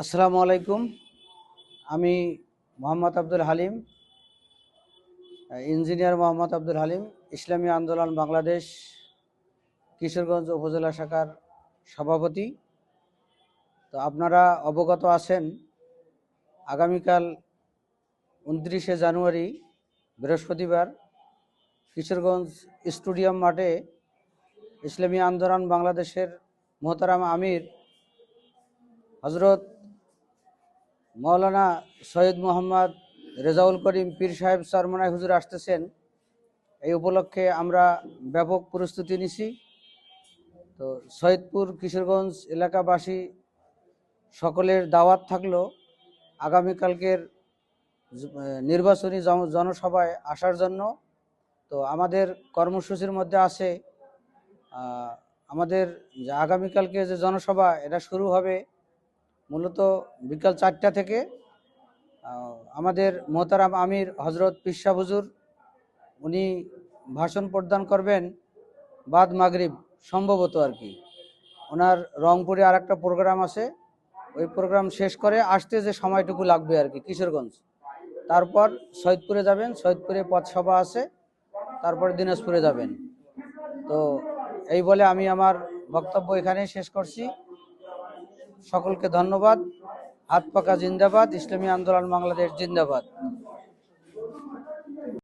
আসসালামু আলাইকুম। আমি মোহাম্মদ আব্দুল হালিম, ইঞ্জিনিয়ার মোহাম্মদ আব্দুল হালিম, ইসলামী আন্দোলন বাংলাদেশ, কিশোরগঞ্জ উপজেলা শাখার সভাপতি। তো আপনারা অবগত আছেন, আগামীকাল উনত্রিশে জানুয়ারি, বৃহস্পতিবার, কিশোরগঞ্জ স্টুডিয়াম মাঠে ইসলামী আন্দোলন বাংলাদেশের মোহতারাম আমির হজরত মৌলানা সৈয়দ মোহাম্মদ রেজাউল করিম পীর সাহেব সরমনায় হুজুর আসতেছেন। এই উপলক্ষে আমরা ব্যাপক প্রস্তুতি নিছি। তো সৈয়দপুর, কিশোরগঞ্জ এলাকাবাসী সকলের দাওয়াত থাকল, আগামীকালকের নির্বাচনী জন- জনসভায় আসার জন্য। তো আমাদের কর্মসূচির মধ্যে আছে আমাদের আগামীকালকে যে জনসভা, এটা শুরু হবে মূলত বিকাল চারটা থেকে আমাদের মোহতারাম আমির হজরত পিসা হুজুর, উনি ভাষণ প্রদান করবেন বাদ মাগরিব সম্ভবত আর কি। ওনার রংপুরে আর একটা প্রোগ্রাম আছে, ওই প্রোগ্রাম শেষ করে আসতে যে সময়টুকু লাগবে আর কি, কিশোরগঞ্জ। তারপর সৈয়দপুরে যাবেন, সৈয়দপুরে পথসভা আছে, তারপরে দিনাজপুরে যাবেন। তো এই বলে আমি আমার বক্তব্য এখানেই শেষ করছি। সকলকে ধন্যবাদ। হাত পাকা জিন্দাবাদ। ইসলামী আন্দোলন বাংলাদেশ জিন্দাবাদ।